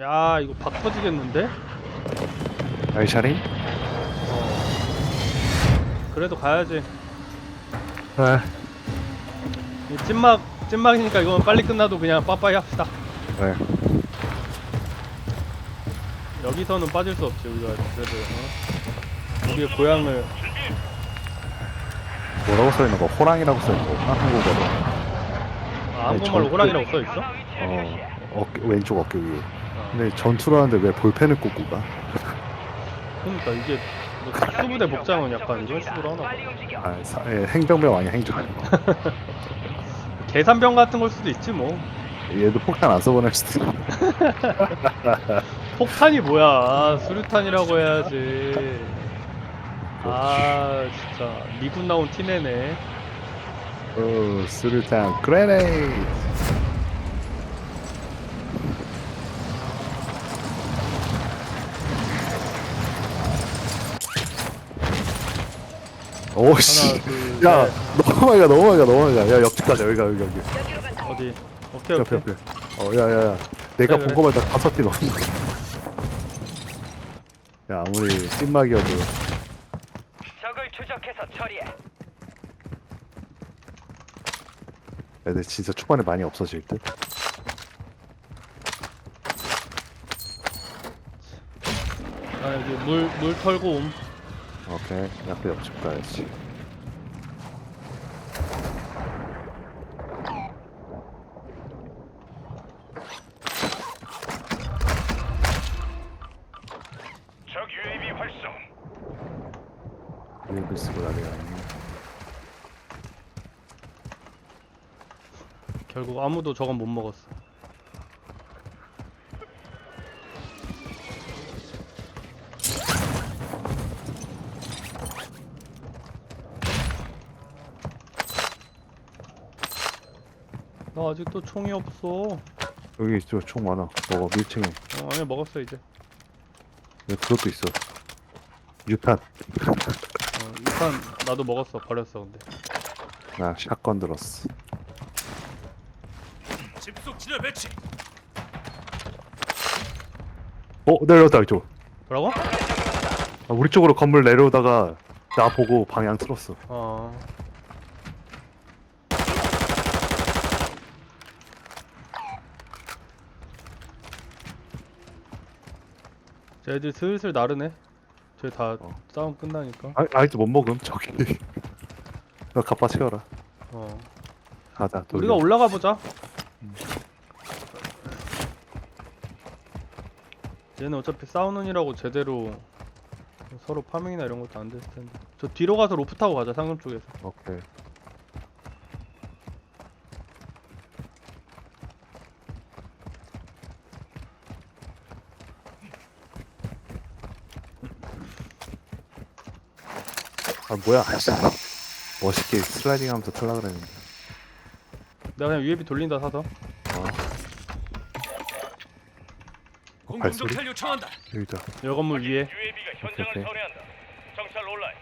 야 이거 박 터지겠는데? 알샤리? 그래도 가야지 네. 이 찐막 찐막이니까 이건 빨리 끝나도 그냥 빠빠이 합시다 네. 여기서는 빠질 수 없지 우리가 그래도 어? 우리의 고향을 뭐라고 써있는 거? 호랑이라고 써있는 거 한국어로. 아, 한국말로 전- 호랑이라고 써있어? 어, 어깨, 왼쪽 어깨 위에. 어. 근데 전투를 하는데 왜 볼펜을 꽂고 가? 그러니까 이게 뭐 특수부대 복장은 약간 이런 식으로 하나 봐. 아, 사, 예, 행정병 아니야, 행정. 계산병 같은 걸 수도 있지 뭐 얘도 폭탄 안 써보낼 수도 있어. 폭탄이 뭐야 수류탄이라고 해야지 아 진짜 미군 나온 티내네 어, 수류탄, 그레네이드! 오씨. 둘 야, 셋. 너무 많이 가, 너무 많이 가, 너무 많이 가. 야, 옆집 가자, 여기 가, 여기, 여기. 어디 오케이 옆에, 오케이 옆에. 어, 야, 야, 야. 내가 그래, 본 거만 다 다섯 개 거. 야, 아무리 찐막이어도. 적을 추적해서 처리해. 애들 진짜 초반에 많이 없어질 듯. 아 여기 물물 털고 옴 오케이. 옆에 옆집 가야지. 적 UAV 활성. 여기 쓰고 나리가 결국 아무도 저건 못 먹었어 아직도 총이 없어 어 여기 있어, 총 많아. 먹어, 밀칭해. 아니 먹었어 이제 여기 그것도 있어. 유탄. 어, 일단 나도 먹었어 버렸어 근데 나 샷건 들었어. 집속 진화 배치. 어, 내려왔다, 이쪽. 뭐라고? 아, 우리 쪽으로 건물 내려오다가 나 보고 방향 틀었어. 어 쟤들 슬슬 나르네 쟤다 어. 싸움 끝나니까 아, 아직도 못 먹음, 저기. 너 갑바 채워라. 어 가자, 돌려. 우리가 올라가 보자. 얘는 어차피 싸우는이라고 제대로 서로 파밍이나 이런 것도 안 됐을 텐데. 저 뒤로 가서 로프 타고 가자 상점 쪽에서. 오케이. 아 뭐야 아이씨. 멋있게 슬라이딩 하면서 탈라 그랬는데 내가 그냥 UAV 돌린다 사서. 어 공중 발소리? 정찰 요청한다. 여기다 여 건물 위에. UAV가 현장을 오케이. 선회한다. 정찰 온라인.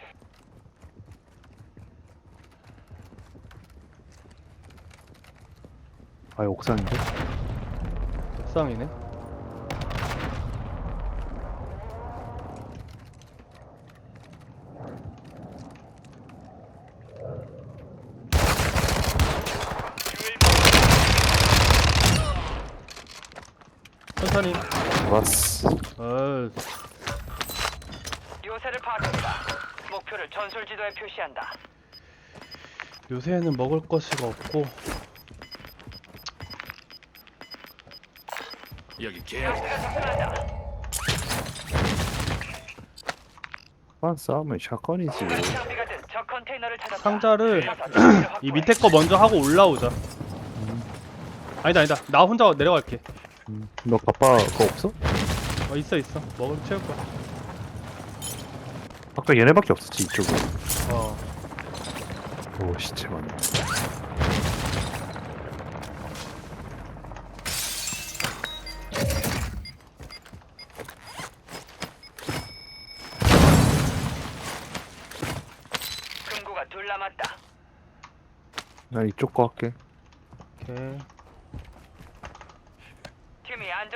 아 옥상인데? 옥상이네. 천천히. 좋았어 어, 요새를 파악합니다. 목표를 전술 지도에 표시한다. 요새는 먹을 것이가 없고. 여기 계약. 한 싸움은 샷건이지 장비가 든적 컨테이너를 찾았다. 상자를 가서 장비를 이 확보해. 밑에 거 먼저 하고 올라오자. 아니다 아니다. 나 혼자 내려갈게. 음, 너 갑바 그거 없어? 어 있어 있어. 먹을 채울 거야. 아까 얘네밖에 없었지 이쪽은 어. 오 시체 많네 금고가 둘 남았다. 난 이쪽 거 할게 오케이.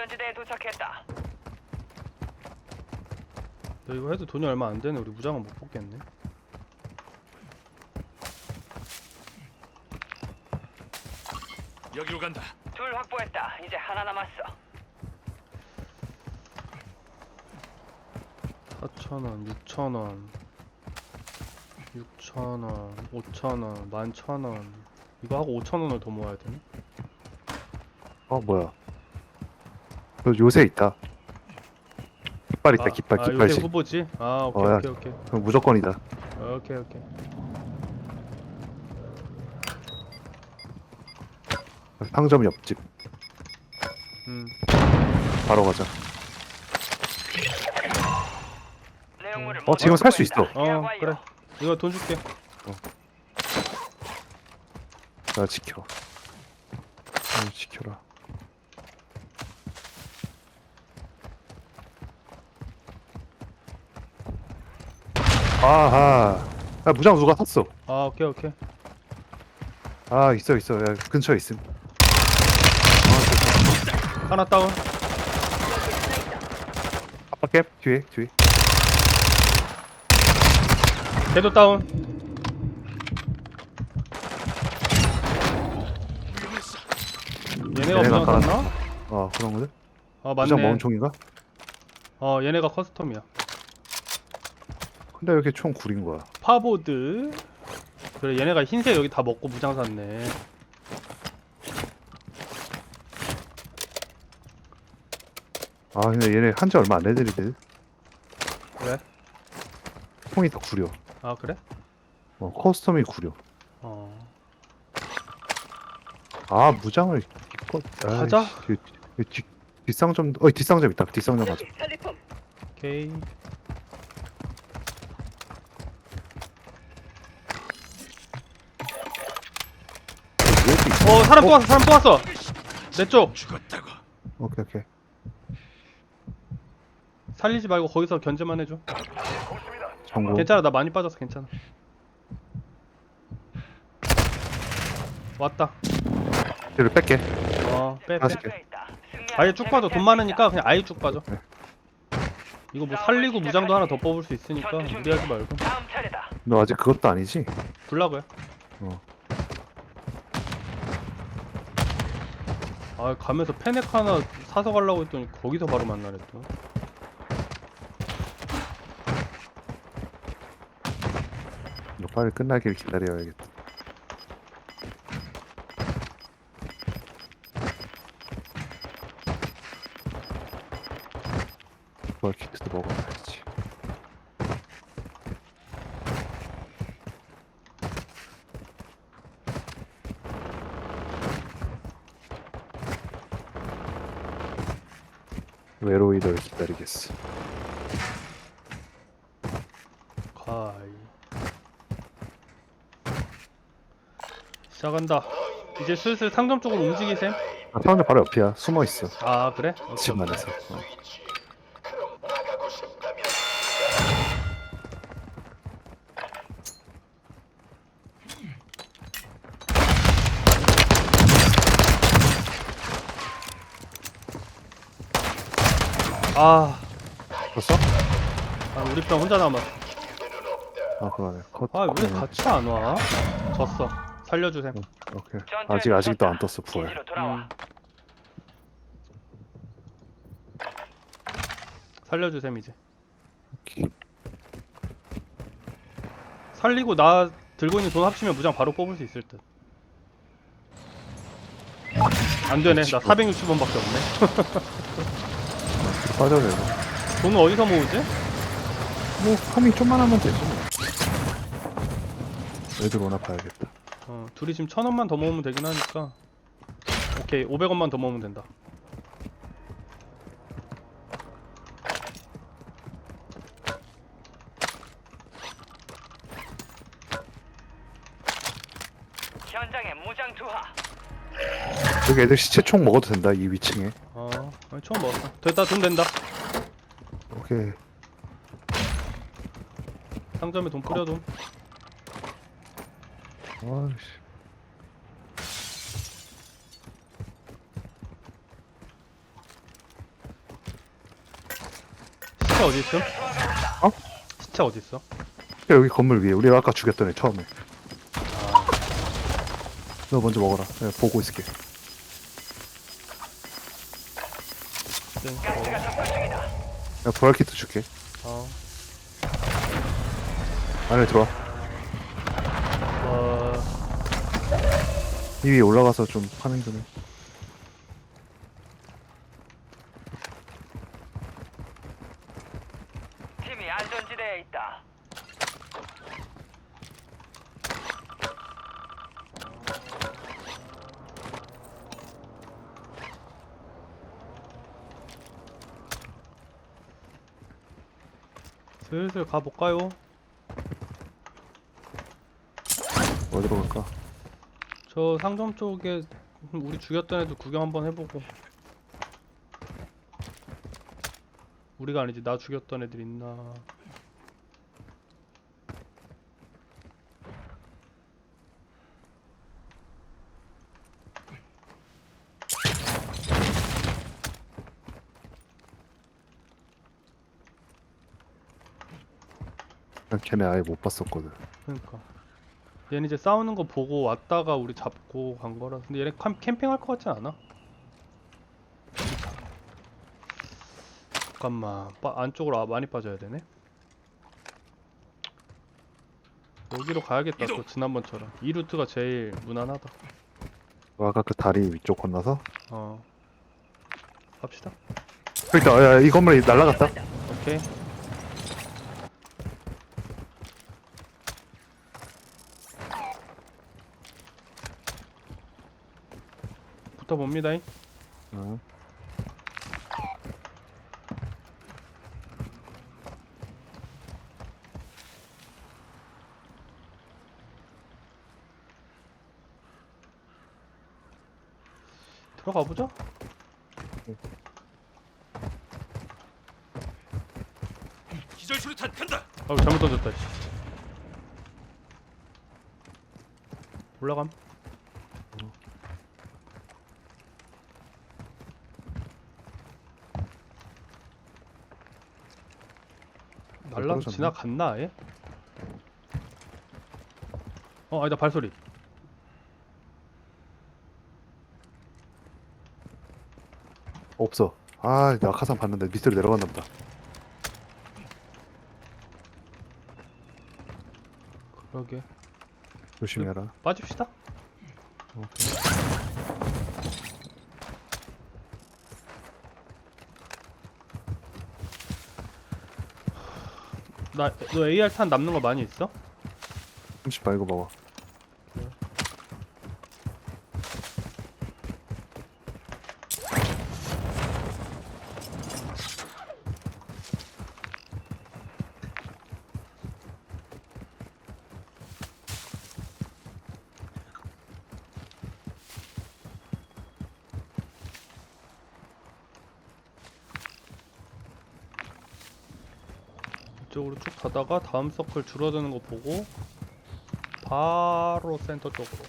안 안전지대에 도착했다. 너 이거 해도 돈이 얼마 안 되네. 우리 무장은 못 뽑겠네. 여기로 간다. 둘 확보했다. 이제 하나 남았어. 4,000원, 6,000원, 6,000원, 5,000원, 11,000원. 이거 하고 5,000원을 더 모아야 되네. 어 뭐야 너 요새 있다 깃발 있다 아, 깃발 아, 깃발 요새 식 후보지? 아, 오케이, 어, 야. 오케이, 오케이. 그럼 무조건이다 오케이, 오케이. 상점 옆집 음. 바로 가자 내용물을 어, 지금 살수 있어. 어. 그래. 이거 돈 줄게. 나 지켜 어, 지켜라 아하 야 무장 누가 샀어 아, 오케이, 오케이. 아 있어 있어 야 근처에 있음 하나 다운. 아빠 캡 뒤에 뒤에 걔도 다운. 얘네가 얘네가 무장 깔았- 샀나? 아 그런 거지? 아, 무장 맞네. 멍총인가? 어, 얘네가 커스텀이야. 근데 왜 이렇게 총 구린 거야 파보드. 그래, 얘네가 흰색 여기 다 먹고 무장 샀네. 아 근데 얘네 한지 얼마 안 돼들이들 왜? 총이 다 구려 아, 그래? 어 커스텀이 구려 어. 아 무장을 이거 가자. 뒷상점 어 뒷상점 있다 뒷상점 가자 오케이. 여기 있 어 어, 사람 또 왔어, 사람 또 왔어. 내 쪽. 죽었다고. 오케이 오케이 살리지 말고 거기서 견제만 해줘. 정보 괜찮아, 나 많이 빠졌어, 괜찮아. 왔다. 뒤를 뺄게 어, 빼, 빼. 다시. 앞에 있다. 승리하면 아예 쭉 빠져. 돈 많으니까. 그냥 아예 쭉 빠져. 네. 이거 뭐 살리고 무장도 하나 더 뽑을 수 있으니까 무리하지 말고. 다음 차례다. 너 아직 그것도 아니지? 불라고요. 어. 아 가면서 패넥 하나 사서 가려고 했더니 거기서 바로 만나네 또. 너 빨리 끝나길 기다려야겠다 뭘 키트도 먹어야지 외로이 널 기다리겠어 가이. 시작한다. 이제 슬슬 상점 쪽으로 움직이셈. 아, 사람들 바로 옆이야 숨어 있어 아 그래? 오케이, 집 오케이. 안에서 어. 아, 벌써? 아 우리 편 혼자 남았. 아 그러네 컷 아 왜 컷이네. 같이 안 와? 졌어. 살려주셈. 오케이 전투에 아직 아직도 안. 떴어 부활 기지로 돌아와. 음. 살려주셈 이제. 오케이. 살리고 나 들고 있는 돈 합치면 무장 바로 뽑을 수 있을 듯. 안 되네. 나 460원밖에 없네. 빠져야 돼 돈은 어디서 모으지? 뭐 파밍 좀만 하면 되지 뭐. 애들 오나 봐야겠다 어, 둘이 지금 천 원만 더 모으면 되긴 하니까. 오케이, 500원만 더 모으면 된다. 현장에 무장 투하. 여기 애들 시체 총 먹어도 된다 이 위층에 어, 처음 먹었어. 됐다, 돈 된다. 오케이. 상점에 돈 뿌려 돈. 아이씨. 시차 어디 있어? 어? 시차 어디 있어? 여기 건물 위에. 우리 아까 죽였던 애 처음에. 아. 너 먼저 먹어라. 내가 보고 있을게. 땡. 가스가 접근 중이다. 내가 부활키트 줄게 어. 안에 들어와 어. 이 위에 올라가서 좀 파밍 좀 해. 팀이 안전지대에 있다. 슬슬 가볼까요? 어디로 갈까? 저 상점 쪽에 우리 죽였던 애들 구경 한번 해보고 우리가 아니지 나 죽였던 애들 있나 난 걔네 아예 못 봤었거든. 그러니까. 얘는 이제 싸우는 거 보고 왔다가 우리 잡고 간 거라. 근데 얘네 캠, 캠핑할 것 같진 않아? 잠깐만. 빠, 안쪽으로 아- 많이 빠져야 되네? 여기로 가야겠다 또 지난번처럼. 이 루트가 제일 무난하다. 아까 그 다리 위쪽 건너서? 어. 갑시다. 있다 야, 야, 이 건물에 날라갔다. 오케이 붙어 봅니다 잉. 어. 들어가 보자. 기절 수류탄 간다. 아우 잘못 던졌다. 씨. 올라감. 떨어졌나? 지나갔나 아예? 어 아니다 발소리. 없어 아 낙하산 봤는데 밑으로 내려갔나 보다 그러게. 조심해라 빠집시다. 나 너 AR 탄 남는 거 많이 있어? 30발 이거 먹어 가다가 다음 서클 줄어드는 거 보고 바로 센터 쪽으로.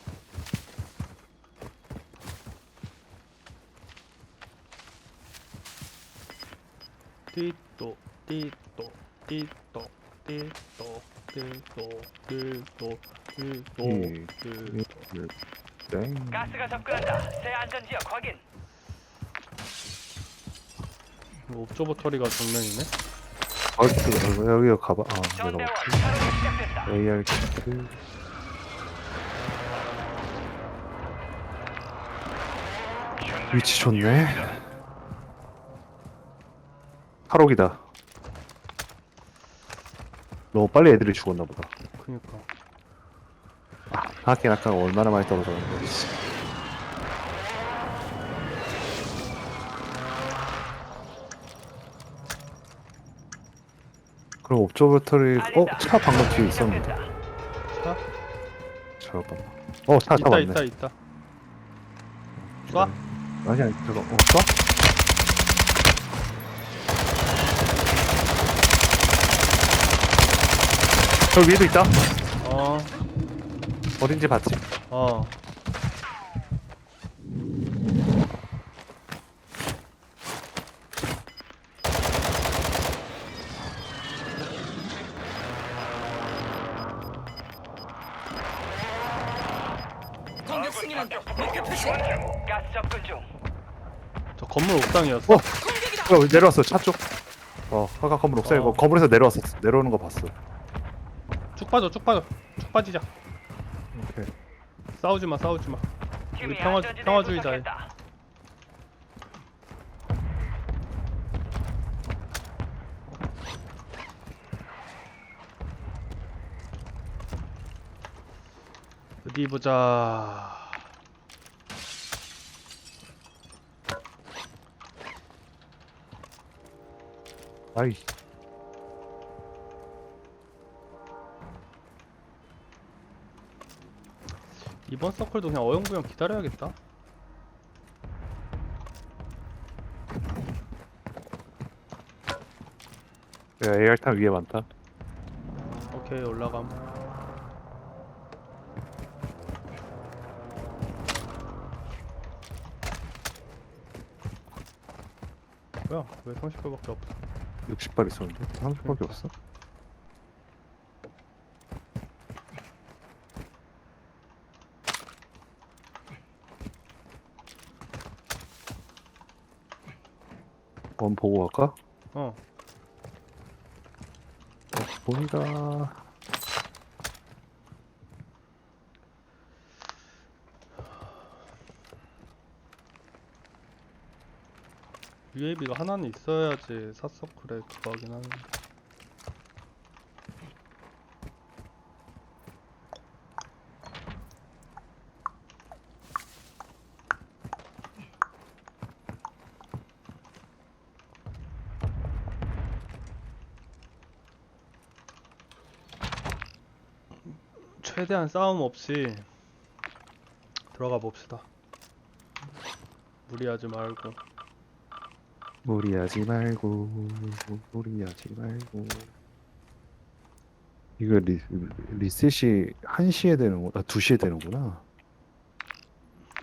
띠또 띠또 띠또 띠또 띠또 띠또 띠또 이- 띠또 땡 가스가 접근한다. 새 안전 지역 확인. 옵저 버터리가 정면이네. 아, 여기 여기 가봐. 아 내가 시작됐다. AR 키트 위치 좋네. 탈옥이다. 너무 빨리 애들이 죽었나 보다. 그니까. 하긴 아까 얼마나 많이 떨어졌는데 그럼 옵저버터리 어? 차 방금 뒤에 있었는데 차? 잠깐만 어차 차 있다 맞네 있다 있다. 쏴? 아니 아니 저거 어 쏴? 저 위에도 있다 어. 어딘지 봤지? 옥상이었어 어! 어, 내려왔어 차 쪽. 어, 화가 건물 옥상에 어. 건물에서 내려왔어. 내려오는 거 봤어. 쭉 빠져 쭉 빠져 쭉 빠지자 오케이. 싸우지 마 싸우지마 팀이 평화- 안전지대에 평화주의자예요. 도착했다. 어디 보자 아이. 이번 서클도 그냥 어영부영 기다려야겠다 야, AR탄 위에 많다. 오케이 올라감 뭐야 왜 30발밖에 없어 60발 있었는데 30발밖에 없어. 원 보고 갈까? 어 어, 보이다. UAV가 하나는 있어야지 사서클에 그거 하긴 하는데. 최대한 싸움 없이 들어가 봅시다. 무리하지 말고 무리하지 말고 무리하지 말고 이거 리, 리셋이 1시에 되는구나 아, 2시에 되는구나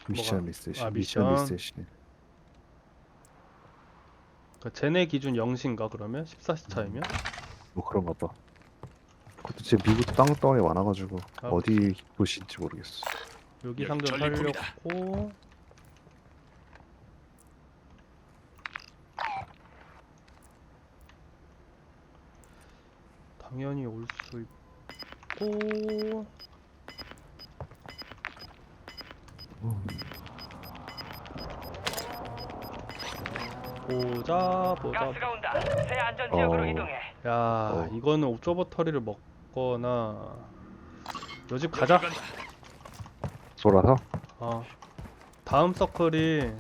미션 뭐가? 리셋이 아, 미션 미션. 리셋이 그러니까 쟤네 기준 0시인가 그러면? 14시 차이면? 뭐 그런가 봐 그것도 제 미국 땅덩어리 많아가지고 아. 어디 도시인지 모르겠어 여기 여기 상점. 살렸고 당연히 올 수 있고 어, 보자 보자 가스가 온다. 새 안전 지역으로 어. 이동해. 야 어. 이거는 옵저버터리를 먹거나 요 집 가자. 돌아서 어 다음 서클이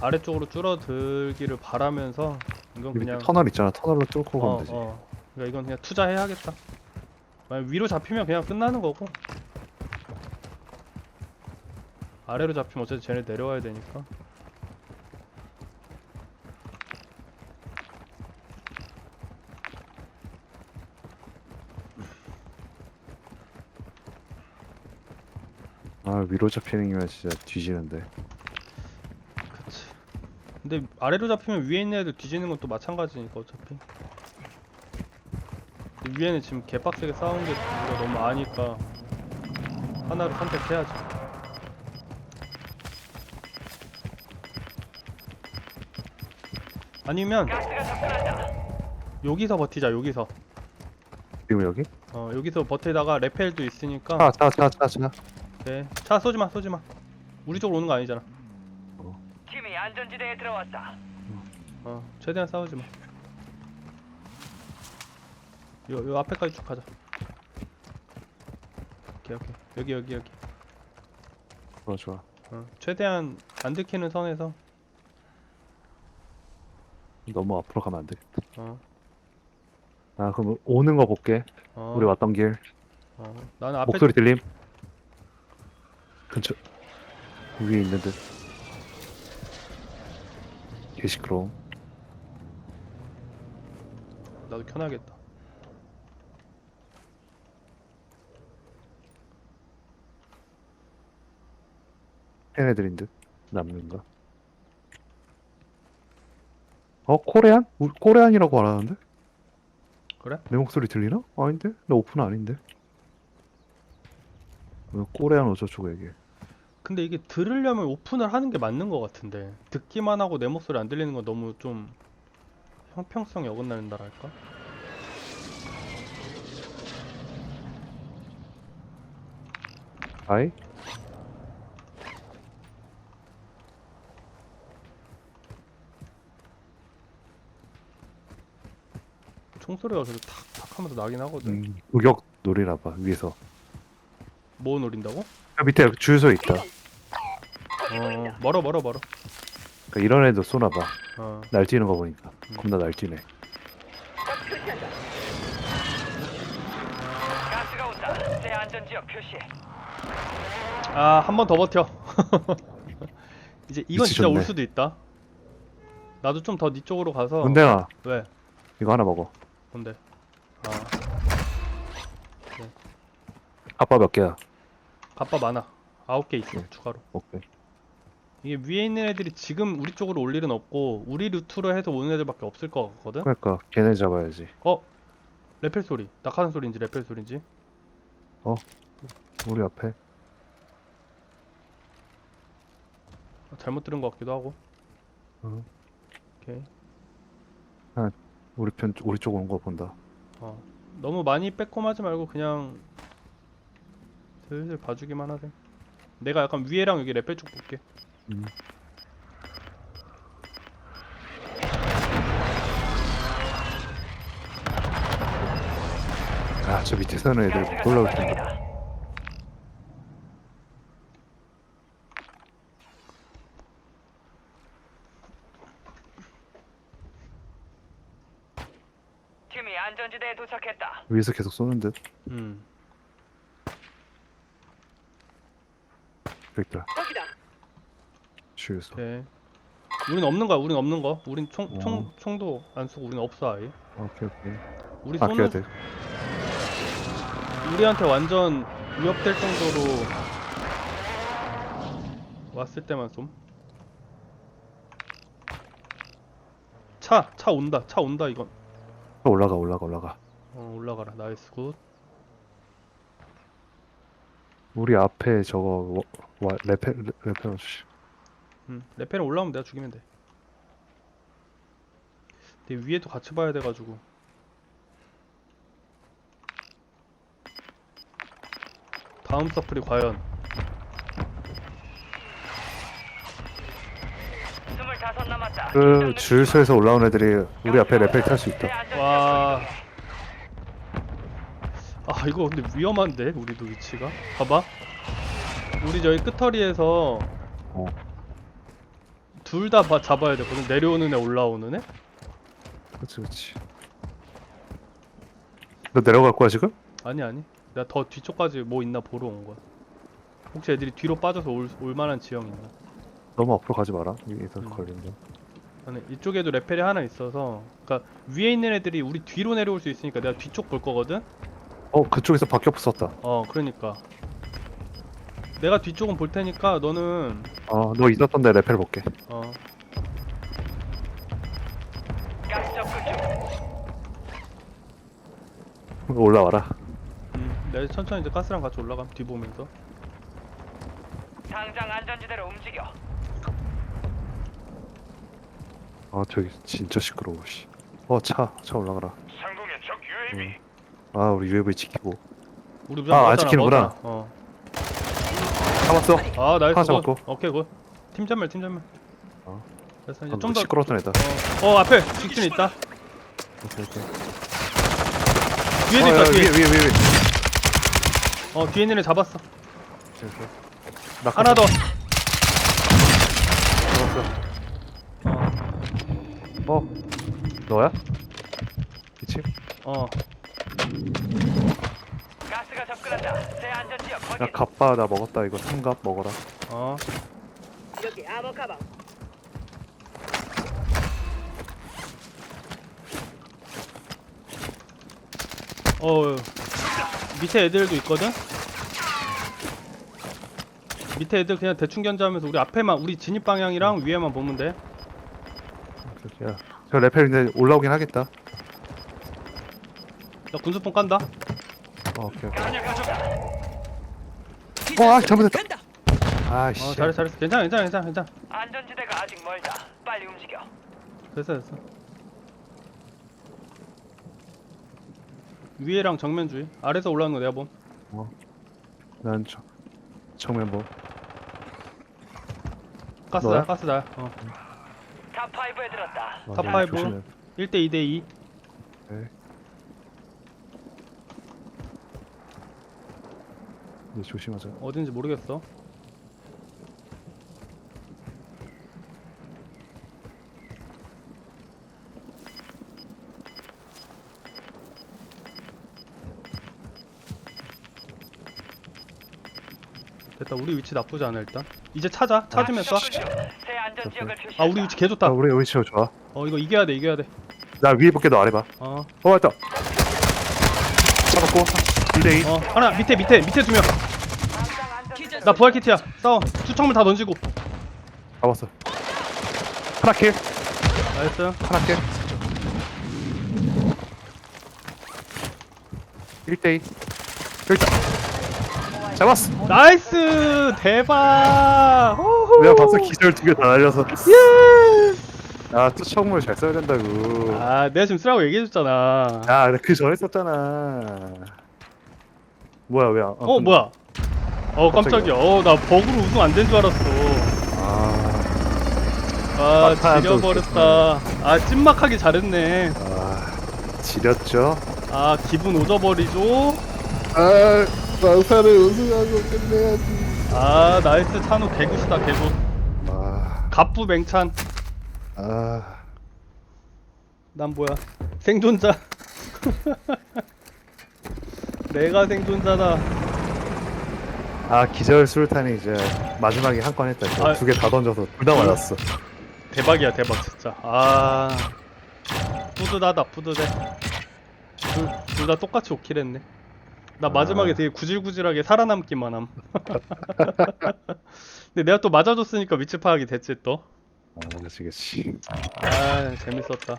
아래쪽으로 줄어들기를 바라면서 이건 그냥 터널 있잖아 터널로 뚫고 가면 어, 되지 어. 그러니까 이건 그냥 투자해야겠다. 만약 위로 잡히면 그냥 끝나는 거고. 아래로 잡히면 어차피 쟤네 내려와야 되니까. 아 위로 잡히는 게 진짜 뒤지는데 그치. 근데 아래로 잡히면 위에 있는 애들 뒤지는 건 또 마찬가지니까 어차피. 위에는 지금 개빡세게 싸운 게 우리가 너무 아니까 하나를 선택해야지. 아니면 가스가 접근한다. 여기서 버티자 여기서 지금 여기? 어 여기서 버티다가 레펠도 있으니까 차 차 차 차 차 네. 차 쏘지마 쏘지마 우리 쪽으로 오는 거 아니잖아 팀이 안전지대에 들어왔다. 어 최대한 싸우지마 요, 요 앞에까지 쭉 가자. 오케이 오케이. 여기 여기 여기. 좋아 좋아. 어, 최대한 안 들키는 선에서. 너무 앞으로 가면 안 되겠다 어, 아 그럼 오는 거 볼게. 어, 우리 왔던 길. 어, 나는 앞에 목소리 들림. 근처 위에 있는 듯 개시끄러움. 나도 켜놔야겠다 얘네들인 듯 남는가 어 코레안? 우- 코레안이라고 말하는데? 그래? 내 목소리 들리나? 아닌데? 나 오픈 아닌데? 왜 코레안 어쩌고 얘기해 근데 이게 들으려면 오픈을 하는 게 맞는 것 같은데 듣기만 하고 내 목소리 안 들리는 건 너무 좀 형평성이 어긋난다랄까? 아이? 총소리가 계속 탁탁 하면서 나긴 하거든 음, 우격 노리나 봐 위에서. 뭐 노린다고? 저 밑에 주유소 있다. 어 멀어 멀어 멀어 그러니까 이런 애도 쏘나 봐. 어 날뛰는 거 보니까 음. 겁나 날뛰네. 가스가 온다. 새 안전 지역 표시해. 아, 한 번 더 버텨. 이제 이건 진짜 올 좋네. 수도 있다. 나도 좀더네 쪽으로 가서. 문대아 왜? 이거 하나 먹어. 뭔데? 아, 아빠 몇 개야? 갑바 많아. 아홉 개 있어, 네. 추가로. 오케이. 이게 위에 있는 애들이 지금 우리 쪽으로 올 일은 없고, 우리 루트로 해서 오는 애들밖에 없을 것 같거든? 그러니까 걔네 잡아야지. 어? 레펠 소리. 낙하산 소리인지 레펠 소리인지? 우리 앞에. 어, 잘못 들은 것 같기도 하고. 어. 오케이. 우리 편 우리 쪽 온 거 본다. 어. 너무 많이 빼꼼하지 말고 그냥 슬슬 봐주기만 하세. 내가 약간 위에랑 여기 레펠 쪽 볼게. 음. 아, 저 밑에 사는 애들 못 올라올 텐데. 가스다. 팀이 안전지대에 도착했다. 위에서 계속 쏘는 듯. 음. 여기 있다. 거기다. 주유소. 오케이. 우린 없는 거야. 우린 없는 거. 우린 총, 총, 어. 총도 안 쏘고 우린 없어 아예. 오케이 오케이. 우리 아껴야 쏘는 돼. 우리한테 완전 위협될 정도로 왔을 때만 쏨. 차, 차 온다. 차 온다 이건. 올라가 올라가 올라가. 어, 올라가라. 나이스 굿. 우리 앞에 저거 와, 와 레페 레페 주시. 음, 레펠은 올라오면 내가 죽이면 돼. 근데 위에도 같이 봐야 돼가지고. 다음 서플이 과연 스물다섯 남았다. 그 주유소에서 올라온 애들이 우리 앞에 레페 탈 수 있다. 와. 아 이거 근데 위험한데 우리도 위치가 봐봐 우리 저기 끄터리에서 어. 둘 다 잡아야 되거든 내려오는 애 올라오는 애 그렇지 그렇지. 너 내려갈 거야 지금? 아니 아니 내가 더 뒤쪽까지 뭐 있나 보러 온 거야 혹시 애들이 뒤로 빠져서 올, 올 만한 지형 있나 너무 앞으로 가지 마라. 여기서 음. 걸린다. 아니 이쪽에도 레펠이 하나 있어서 그러니까 위에 있는 애들이 우리 뒤로 내려올 수 있으니까 내가 뒤쪽 볼 거거든 어 그쪽에서 박격 썼다. 어 그러니까 내가 뒤쪽은 볼 테니까 너는 어너 있었던 데 레페를 볼게. 어 가스 접근 중. 올라와라. 음, 내가 천천히 이제 가스랑 같이 올라가면 뒤 보면서 당장 안전지대로 움직여. 아 저기 진짜 시끄러워 씨. 어차 차 올라가라. 상공의 적 UAV. 아 우리 UAV 지키고. 우리 아, 안 먹었잖아, 지키는구나. 먹었잖아. 어. 잡았어. 아 나이스. 잡았고. 오케이 굿 팀전멸 팀전멸 어. 그래서 이제 좀더 시끄러웠던 애다. 어, 어 앞에 직진 있다 오케이 오케이. 뒤에도 어, 있다 야, 뒤에 위에 위에 위에. 어 뒤에 있는 애 잡았어 오케이, 오케이. 나 하나 더 잡았어. 어, 어 너야? 그치? 어. 가스가 접근한다. 새 안전 지역 야 확인. 갑바 나 먹었다 이거 삼갑 먹어라. 어. 여기 암호 가방. 어 밑에 애들도 있거든 밑에 애들 그냥 대충 견제하면서 우리 앞에만 우리 진입 방향이랑 위에만 보면 돼. 야, 저 레펠 이제 올라오긴 하겠다. 나 군수폰 깐다 어, 오케이 오케이. 가져가. 어, 아, 잘못했다. 아씨. 어 잘했어 잘했어 괜찮아 괜찮아 괜찮아 괜찮아 안전지대가 아직 멀다. 빨리 움직여. 됐어 됐어 위에랑 정면 주의 아래서 올라오는 거 내가 봄 난 저, 정면 뭐. 가스 너야? 나야 가스 나야 어 탑5에 들었다. 어, 탑 네, 파이브. 조심해. 1대 2대 2 네. 네, 조심하자. 어딘지 모르겠어 됐다 우리 위치 나쁘지 않아 일단 이제 찾아 찾으면 쏴 새 안전 지역을 표시한다. 아 우리 위치 개 아, 좋다 우리 위치 좋아. 어 이거 이겨야 돼 이겨야 나 위에 볼게, 너 아래 봐. 돼어 어, 왔다. 잡았고. 2대2. 어, 하나 밑에 밑에 밑에 두 명 나 부활 키트야 싸워 투척물 다 던지고 잡았어. 하나 킬. 나이스 하나 킬. 1대2. 여기 있다. 잡았어. 나이스 대박 호호. 내가 봤어, 기절 두 개 다 날려서. 예 아, 투척물 잘 써야 된다고. 아 내가 지금 쓰라고 얘기해줬잖아 야, 그 전에 썼잖아. 뭐야, 왜? 안- 어 뭐야 어 깜짝이야. 어나 버그로 우승 안 된 줄 알았어. 아, 아 막판 또 지려버렸다. 아 찐막하게 잘했네. 아, 지렸죠? 아 기분 오져버리죠? 아, 마사를 우승하고 끝내야지. 아 나이스. 찬우 개굿이다 개굿. 아, 갑부 맹찬. 아, 난 뭐야? 생존자. 내가 생존자다 아 기절 수류탄이 이제 마지막에 한 건 했다. 아. 두 개 다 던져서 둘 다 맞았어. 대박이야 대박 진짜 아 뿌듯하다 뿌듯해 둘 다 똑같이 오킬 했네 나 마지막에 아. 되게 구질구질하게 살아남기만 함 근데 내가 또 맞아줬으니까 위치 파악이 됐지 또 아, 그렇지, 그렇지. 아 재밌었다